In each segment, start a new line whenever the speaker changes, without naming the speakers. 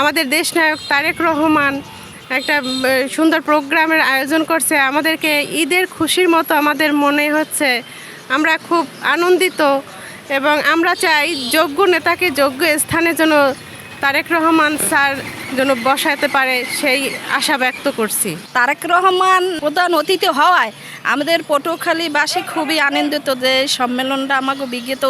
আমাদের দেশনায়ক তারেক রহমান একটা সুন্দর প্রোগ্রামের আয়োজন করছে। আমাদেরকে ঈদের খুশির মতো আমাদের মনে হচ্ছে। আমরা খুব আনন্দিত এবং আমরা চাই যোগ্য নেতাকে যোগ্য স্থানে যেন তারেক রহমান স্যার যেন বসাতে পারে সেই আশা ব্যক্ত করছি।
তারেক রহমান প্রধান অতিথি হওয়ায় আমাদের পটুয়াখালীবাসী খুবই আনন্দিত যে সম্মেলনটা আমাকে বিগত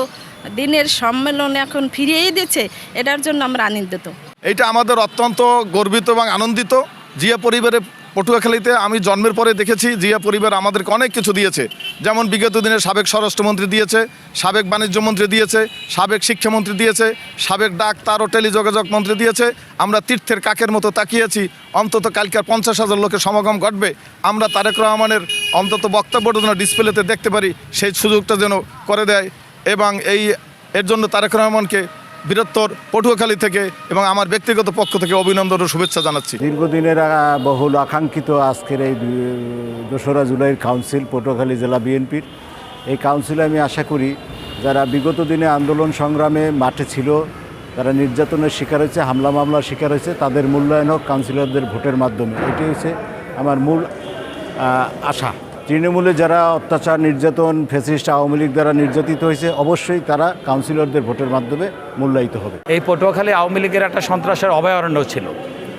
দিনের সম্মেলন এখন ফিরিয়েই দিচ্ছে। এটার জন্য আমরা আনন্দিত।
এটা আমাদের অত্যন্ত গর্বিত এবং আনন্দিত। জিয়া পরিবারে পটুয়াখালীতে আমি জন্মের পরে দেখেছি, জিয়া পরিবার আমাদেরকে অনেক কিছু দিয়েছে। যেমন বিগত দিনে সাবেক স্বরাষ্ট্রমন্ত্রী দিয়েছে, সাবেক বাণিজ্যমন্ত্রী দিয়েছে, সাবেক শিক্ষামন্ত্রী দিয়েছে, সাবেক ডাক্তার ও টেলিযোগাযোগ মন্ত্রী দিয়েছে। আমরা তীর্থের কাকের মতো তাকিয়েছি, অন্তত কালকের পঞ্চাশ হাজার লোকের সমাগম ঘটবে। আমরা তারেক রহমানের অন্তত বক্তব্যটা যেন ডিসপ্লেতে দেখতে পারি, সেই সুযোগটা যেন করে দেয়। এবং এই, এর জন্য তারেক রহমানকে বীরত্তর পটুয়াখালী থেকে এবং আমার ব্যক্তিগত পক্ষ থেকে অভিনন্দন ও শুভেচ্ছা জানাচ্ছি।
দীর্ঘদিনের বহুল আকাঙ্ক্ষিত আজকের এই দোসরা জুলাইয়ের কাউন্সিল পটুয়াখালী জেলা বিএনপির। এই কাউন্সিলে আমি আশা করি যারা বিগত দিনে আন্দোলন সংগ্রামে মাঠে ছিল, তারা নির্যাতনের শিকার হয়েছে, হামলা মামলার শিকার হয়েছে, তাদের মূল্যায়ন হোক কাউন্সিলরদের ভোটের মাধ্যমে। এটি হচ্ছে আমার মূল আশা। তৃণমূলে যারা অত্যাচার নির্যাতন ফেসিস্ট আওয়ামী লীগ দ্বারা নির্যাতিত হয়েছে, অবশ্যই তারা কাউন্সিলরদের ভোটের মাধ্যমে মূল্যায়িত হবে।
এই পটুয়াখালী আওয়ামী লীগের একটা সন্ত্রাসের অভয়ারণ্য ছিল।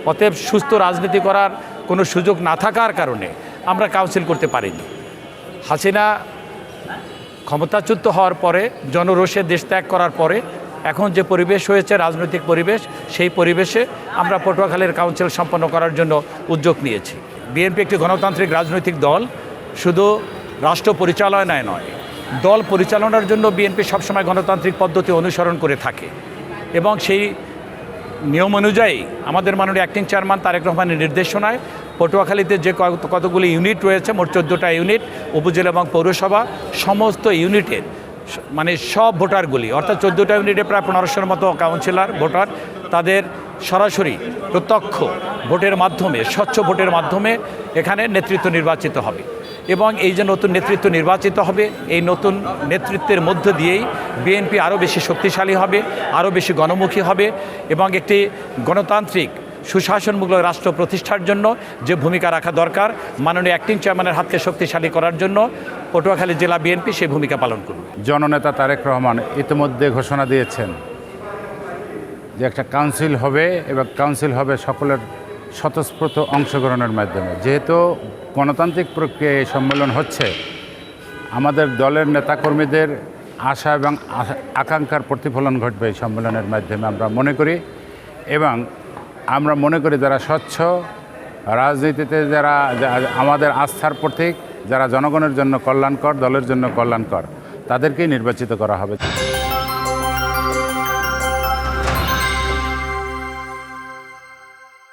অতএব সুস্থ রাজনীতি করার কোনো সুযোগ না থাকার কারণে আমরা কাউন্সিল করতে পারিনি। হাসিনা ক্ষমতাচ্যুত হওয়ার পরে, জনরোষে দেশ ত্যাগ করার পরে, এখন যে পরিবেশ হয়েছে, রাজনৈতিক পরিবেশ, সেই পরিবেশে আমরা পটুয়াখালীর কাউন্সিল সম্পন্ন করার জন্য উদ্যোগ নিয়েছি। বিএনপি একটি গণতান্ত্রিক রাজনৈতিক দল। শুধু রাষ্ট্র পরিচালনায় নয় দল পরিচালনার জন্য বিএনপি সবসময় গণতান্ত্রিক পদ্ধতি অনুসরণ করে থাকে। এবং সেই নিয়ম অনুযায়ী আমাদের মাননীয় অ্যাক্টিং চেয়ারম্যান তারেক রহমানের নির্দেশনায় পটুয়াখালীতে যে কত- কতগুলি ইউনিট রয়েছে, মোট চোদ্দোটা ইউনিট উপজেলা এবং পৌরসভা, সমস্ত ইউনিটের মানে সব ভোটারগুলি, অর্থাৎ চোদ্দোটা ইউনিটে প্রায় পনেরোশোর মতো কাউন্সিলর ভোটার, তাদের সরাসরি প্রত্যক্ষ ভোটের মাধ্যমে, স্বচ্ছ ভোটের মাধ্যমে এখানে নেতৃত্ব নির্বাচিত হবে। এবং এই যে নতুন নেতৃত্ব নির্বাচিত হবে, এই নতুন নেতৃত্বের মধ্য দিয়েই বিএনপি আরও বেশি শক্তিশালী হবে, আরও বেশি গণমুখী হবে এবং একটি গণতান্ত্রিক, সুশাসনমূলক রাষ্ট্র প্রতিষ্ঠার জন্য যে ভূমিকা রাখা দরকার, মাননীয় অ্যাক্টিং চেয়ারম্যানের হাতকে শক্তিশালী করার জন্য পটুয়াখালী জেলা বিএনপি সেই ভূমিকা পালন করবে।
জননেতা তারেক রহমান ইতিমধ্যে ঘোষণা দিয়েছেন যে একটা কাউন্সিল হবে এবং কাউন্সিল হবে সকলের স্বতঃস্ফূর্ত অংশগ্রহণের মাধ্যমে। যেহেতু গণতান্ত্রিক প্রক্রিয়ায় সম্মেলন হচ্ছে, আমাদের দলের নেতাকর্মীদের আশা এবং আকাঙ্ক্ষার প্রতিফলন ঘটবে এই সম্মেলনের মাধ্যমে আমরা মনে করি। এবং আমরা মনে করি যারা স্বচ্ছ রাজনীতিতে যারা আমাদের আস্থার প্রতীক, যারা জনগণের জন্য কল্যাণকর, দলের জন্য কল্যাণকর, তাদেরকেই নির্বাচিত করা হবে।